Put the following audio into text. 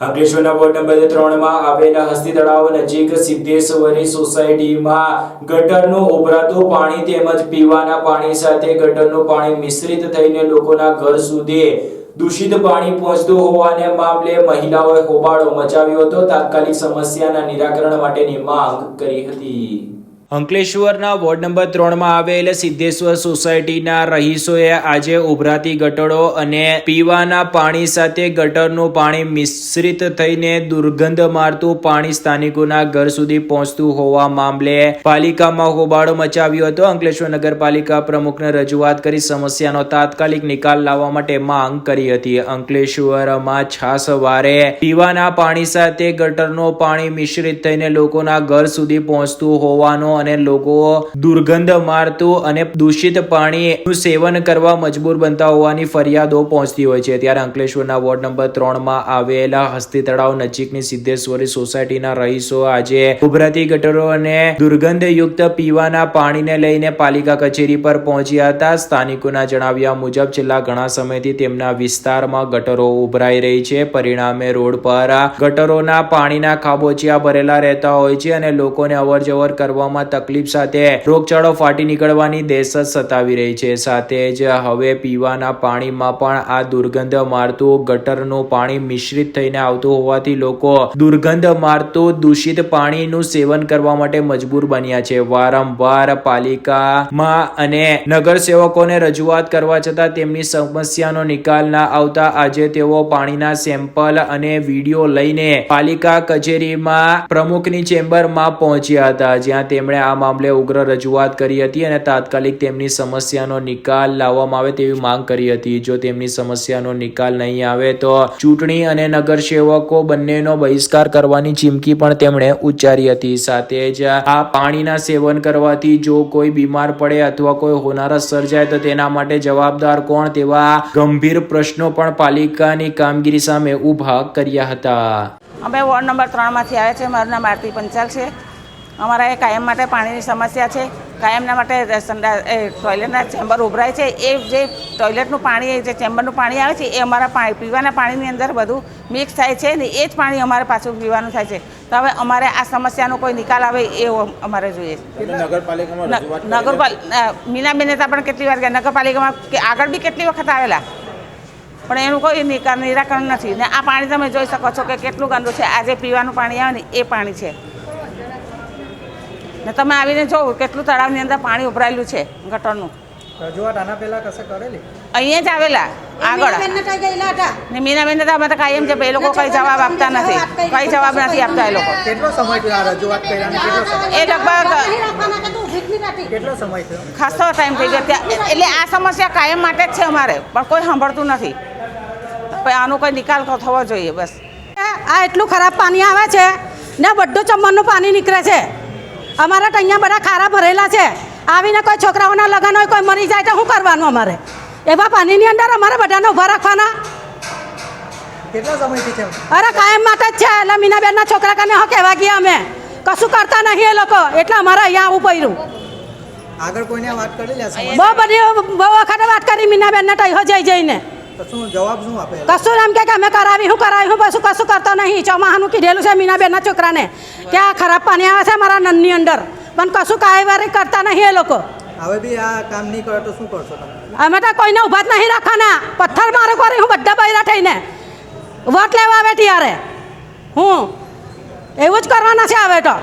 અંકલેશ્વરના ward number ત્રણમાં આવેલા હસ્તી તળાવ નજીક સિદ્ધેશ્વરી સોસાયટીમાં ગટરનું ઉભરાતું પાણી તેમજ પીવાના પાણી સાથે ગટરનું પાણી મિશ્રિત થઈને લોકોના ઘર સુધી દૂષિત પાણી પહોંચતું હોવાને મામલે મહિલાઓએ હોબાળો મચાવ્યો હતો. તાત્કાલિક સમસ્યાના નિરાકરણ માટેની માંગ કરી હતી. અંકલેશ્વરના વોર્ડ નંબર ત્રણમાં આવેલ સિદ્ધેશ્વર સોસાયટીના રહીશોએ આજે ઉભરાતી ગટરો અને પીવાના પાણી સાથે ગટરનું પાણી મિશ્રિત થઈને દુર્ગંધ મારતું પાણી સ્થાનિકોના ઘર સુધી પહોંચતું હોવા મામલે પાલિકામાં હોબાળો મચાવ્યો હતો. અંકલેશ્વર નગરપાલિકા પ્રમુખને રજૂઆત કરી સમસ્યાનો તાત્કાલિક નિકાલ લાવવા માટે માંગ કરી હતી. અંકલેશ્વરમાં છાસવારે પીવાના પાણી સાથે ગટરનું પાણી મિશ્રિત થઈને લોકોના ઘર સુધી પહોંચતું હોવાનો અને લોકો દુર્ગંધ મારતું અને દૂષિત પાણીનું સેવન કરવા મજબૂર બનતા હોવાની ફરિયાદો પહોંચતી હોય છે. ત્યારે અંકલેશ્વરના વોર્ડ નંબર ત્રણમાં આવેલા હસ્તી તળાવ નજીકની સિદ્ધેશ્વરી સોસાયટીના રહીશો આજે ઉભરાતી ગટરો અને દુર્ગંધયુક્ત પીવાના પાણીને લઈને પાલિકા કચેરી પર પહોંચ્યા હતા. સ્થાનિકોના જણાવ્યા મુજબ છેલ્લા ઘણા સમયથી તેમના વિસ્તારમાં ગટરો ઉભરાઈ રહી છે. પરિણામે રોડ પર ગટરોના પાણીના ખાબોચિયા ભરેલા રહેતા હોય છે અને લોકોને અવરજવર કરવામાં તકલીફ સાથે રોગચાળો ફાટી નીકળવાની દહેશત સતાવી રહી છે. સાથે જ હવે પીવાના પાણીમાં પણ આ દુર્ગંધ મારતું ગટરનું પાણી મિશ્રિત થઈને આવતું હોવાથી લોકો દુર્ગંધ મારતું દૂષિત પાણીનું સેવન કરવા માટે મજબૂર બન્યા છે. વારંવાર પાલિકામાં અને નગરસેવકોને રજૂઆત કરવા છતાં તેમની સમસ્યાનો નિકાલ ના આવતા આજે તેઓ પાણીના સેમ્પલ અને વીડિયો લઈને પાલિકા કચેરીમાં પ્રમુખની ચેમ્બરમાં પહોંચ્યા હતા, જ્યાં તેમણે આ મામલે ઉગ્ર રજૂઆત કરી હતી અને તાત્કાલિક તેમની સમસ્યાનો નિકાલ લાવવામાં આવે તેવી માંગ કરી હતી. જો તેમની સમસ્યાનો નિકાલ નહીં આવે તો ચૂંટણી અને નગરસેવકો બંનેનો બહિષ્કાર કરવાની ચીમકી પણ તેમણે ઉચ્ચારી હતી. સાથે જ આ પાણીના સેવન કરવાથી જો કોઈ બીમાર પડે અથવા કોઈ હોનારત સર્જાય તો તેના માટે જવાબદાર કોણ તેવા ગંભીર પ્રશ્નો પણ પાલિકાની કામગીરી સામે ઊભા કર્યા હતા. અમે વોર્ડ નંબર ત્રણમાંથી આવ્યા છે મારું નામ આરતી પંચાલ છે. અમારા એ કાયમ માટે પાણીની સમસ્યા છે. કાયમના માટે એ ટોયલેટના ચેમ્બર ઉભરાય છે. એ જે ટોયલેટનું પાણી જે ચેમ્બરનું પાણી આવે છે એ અમારા પાણી પીવાના પાણીની અંદર બધું મિક્સ થાય છે ને એ જ પાણી અમારે પાછું પીવાનું થાય છે. તો હવે અમારે આ સમસ્યાનો કોઈ નિકાલ આવે એ અમારે જોઈએ. છે નગરપાલિકામાં નગરપાલ મીનાબેને તો પણ કેટલી વાર ગયા. નગરપાલિકામાં કે આગળ બી કેટલી વખત આવેલા? પણ એનું કોઈ નિકાલ નિરાકરણ નથી. ને આ પાણી તમે જોઈ શકો છો કે કેટલું ગંદુ છે. આજે પીવાનું પાણી આવે ને એ પાણી છે. ને તમે આવીને જોવો કેટલું તળાવની અંદર પાણી ઉભરાયેલું છે ગટરનું. રજૂઆત આના પહેલા કશે કરેલી? અહીંયા જ આવેલા આગળ. ને મીનાબેન તો અમે તો કાયમ છે એ લોકો કઈ જવાબ આપતા નથી. કઈ જવાબ નથી. આપતા એ લોકો. કેટલો સમય થયો આ રજૂઆત કર્યા એ લગભગ કેટલો સમય થયો? ખાસો ટાઈમ થઈ ગયો. ત્યાં એટલે આ સમસ્યા કાયમ માટે જ છે અમારે પણ કોઈ સાંભળતું નથી. પણ આનો કોઈ નિકાલ થવો જોઈએ બસ. આ એટલું ખરાબ પાણી આવે છે ને બધું ચમનનું પાણી નીકળે છે. અમારા તો અહીંયા બધા ખારા ભરેલા છે. આવીને કોઈ છોકરાઓના લગ્ન હોય કોઈ મરી જાય તો શું કરવાનું અમારે? એવા પાણીની અંદર અમારે બધાને ઊભા રાખવાના. કેટલા સમયથી છે? અરે કાયમ માટે જ છે. એટલે મીનાબેનના છોકરા કને હું કહેવા ગયા અમે. કશું કરતા નહીં એ લોકો. એટલે અમારે અહીંયા આવું પડ્યું. આગળ કોઈને વાત કરી લે બહુ બધી બહુ વખતે વાત કરી મીનાબેનને તો જઈ જઈને. તો જવાબ શું આપે? કશું એમ કે કે અમે કરાવી હું કરાવી હું પછી કશું કરતો નહીં. ચોમાહાનું કીધેલું છે મીનાબેનના છોકરાને. કે આ ખરાબ પાણી આવે છે મારા નનની અંદર. પણ કશું કાયવારી કરતા નહીં એ લોકો. હવે બી આ કામ નહીં કરે તો શું કરશો તમે? અમે તો કોઈને ઊભા જ નહીં રાખવાના. પથ્થર મારે કરી હું બધા બૈરા થઈને. વોટ લેવા આવે ત્યારે? હું? એવું જ કરવાના છે હવે તો.